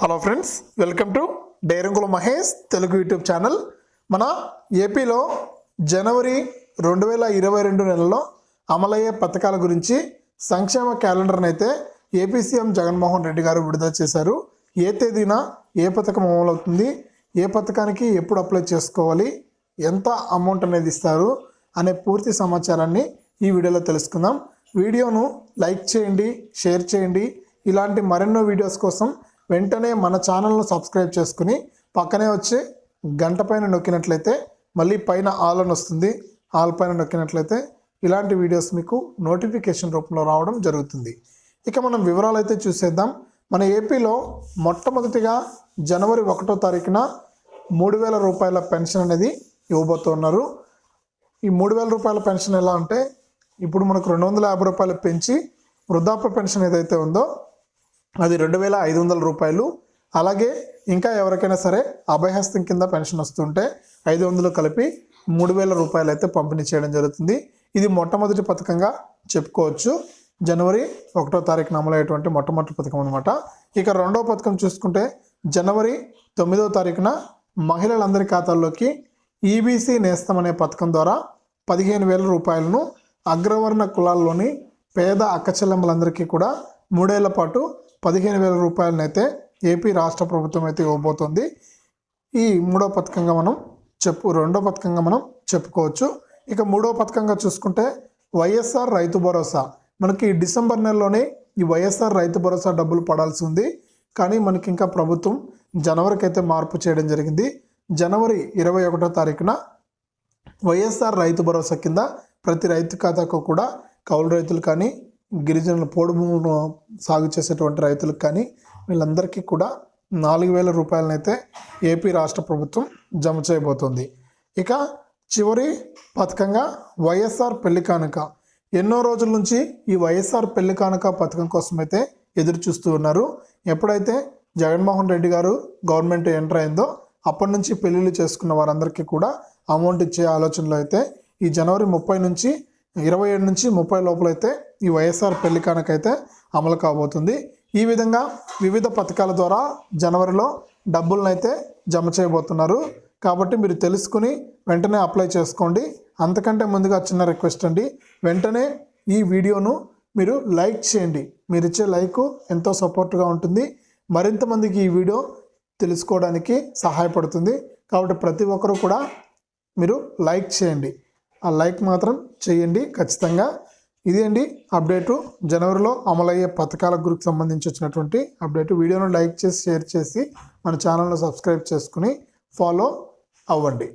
Hello friends welcome to డైరంగుల Mahesh Telugu YouTube channel. మన ఏపీలో జనవరి రెండు వేల ఇరవై రెండు నెలలో అమలయ్యే పథకాల గురించి సంక్షేమ క్యాలెండర్ని అయితే ఏపీ సీఎం జగన్మోహన్ రెడ్డి గారు విడుదల చేశారు. ఏ తేదీన ఏ పథకం అమలవుతుంది ఏ పథకానికి ఎప్పుడు అప్లై చేసుకోవాలి ఎంత అమౌంట్ అనేది ఇస్తారు అనే పూర్తి సమాచారాన్ని ఈ వీడియోలో తెలుసుకుందాం. వీడియోను లైక్ చేయండి షేర్ చేయండి. ఇలాంటి మరెన్నో వీడియోస్ కోసం వెంటనే మన ఛానల్ను సబ్స్క్రైబ్ చేసుకుని పక్కనే వచ్చి గంట పైన నొక్కినట్లయితే మళ్ళీ పైన ఆల్ అని వస్తుంది. ఆల్ పైన నొక్కినట్లయితే ఇలాంటి వీడియోస్ మీకు నోటిఫికేషన్ రూపంలో రావడం జరుగుతుంది. ఇక మనం వివరాలు అయితే చూసేద్దాం. మన ఏపీలో మొట్టమొదటిగా జనవరి ఒకటో తారీఖున మూడు వేల రూపాయల పెన్షన్ అనేది ఇవ్వబోతున్నారు ఈ మూడు వేల రూపాయల పెన్షన్ ఎలా అంటే ఇప్పుడు మనకు రెండు వందల యాభై రూపాయలు పెంచి వృద్ధాప్య పెన్షన్ ఏదైతే ఉందో అది రెండు వేల ఐదు వందల రూపాయలు. అలాగే ఇంకా ఎవరికైనా సరే అభయహస్తం కింద పెన్షన్ వస్తుంటే ఐదు వందలు కలిపి మూడు వేల రూపాయలు అయితే పంపిణీ చేయడం జరుగుతుంది. ఇది మొట్టమొదటి పథకంగా చెప్పుకోవచ్చు. జనవరి ఒకటో తారీఖున అమలయ్యేటువంటి మొట్టమొదటి పథకం అనమాట ఇక రెండో పథకం చూసుకుంటే జనవరి తొమ్మిదో తారీఖున మహిళలందరి ఖాతాల్లోకి ఈబీసీ నేస్తం అనే పథకం ద్వారా పదిహేను వేల రూపాయలను అగ్రవర్ణ కులాల్లోని పేద అక్కచెల్లెమ్మలందరికీ కూడా మూడేళ్ళ పాటు పదిహేను వేల రూపాయలనైతే ఏపీ రాష్ట్ర ప్రభుత్వం అయితే ఇవ్వబోతుంది. ఈ మూడో పథకంగా మనం చెప్పు రెండో పథకంగా మనం చెప్పుకోవచ్చు. ఇక మూడో పథకంగా చూసుకుంటే వైఎస్ఆర్ రైతు భరోసా. మనకి డిసెంబర్ నెలలోనే ఈ వైఎస్ఆర్ రైతు భరోసా డబ్బులు పడాల్సి ఉంది. కానీ మనకి ఇంకా ప్రభుత్వం జనవరికి అయితే మార్పు చేయడం జరిగింది. జనవరి ఇరవై ఒకటో తారీఖున వైఎస్ఆర్ రైతు భరోసా కింద ప్రతి రైతు ఖాతాకు కూడా కౌలు రైతులు కానీ గిరిజనుల పోడు సాగు చేసేటువంటి రైతులకు కానీ వీళ్ళందరికీ కూడా నాలుగు వేల రూపాయలనైతే ఏపీ రాష్ట్ర ప్రభుత్వం జమ చేయబోతుంది. ఇక చివరి పథకంగా వైఎస్ఆర్ పెళ్ళి కానుక. ఎన్నో రోజుల నుంచి ఈ వైఎస్ఆర్ పెళ్ళి కానుక పథకం కోసం అయితే ఎదురు చూస్తూ ఉన్నారు. ఎప్పుడైతే జగన్మోహన్ రెడ్డి గారు గవర్నమెంట్ ఎంటర్ అయిందో అప్పటి నుంచి పెళ్ళిళ్ళు చేసుకున్న వారందరికీ కూడా అమౌంట్ ఇచ్చే ఆలోచనలో అయితే ఈ జనవరి ముప్పై నుంచి ఇరవై ఏడు నుంచి ముప్పై లోపలైతే ఈ వైఎస్ఆర్ పెళ్ళి కానకైతే అమలు కాబోతుంది. ఈ విధంగా వివిధ పథకాల ద్వారా జనవరిలో డబ్బులనైతే జమ చేయబోతున్నారు. కాబట్టి మీరు తెలుసుకుని వెంటనే అప్లై చేసుకోండి. అంతకంటే ముందుగా చిన్న రిక్వెస్ట్ అండి. వెంటనే ఈ వీడియోను మీరు లైక్ చేయండి. మీరు ఇచ్చే లైక్ ఎంతో సపోర్ట్గా ఉంటుంది. మరింత మందికి ఈ వీడియో తెలుసుకోవడానికి సహాయపడుతుంది. కాబట్టి ప్రతి ఒక్కరూ కూడా మీరు లైక్ చేయండి. ఆ లైక్ మాత్రం చేయండి ఖచ్చితంగా. ఇదే అండి అప్డేటు. జనవరిలో అమలయ్యే పథకాల గురికి సంబంధించి వచ్చినటువంటి అప్డేట్. వీడియోను లైక్ చేసి షేర్ చేసి మన ఛానల్ను సబ్స్క్రైబ్ చేసుకుని ఫాలో అవ్వండి.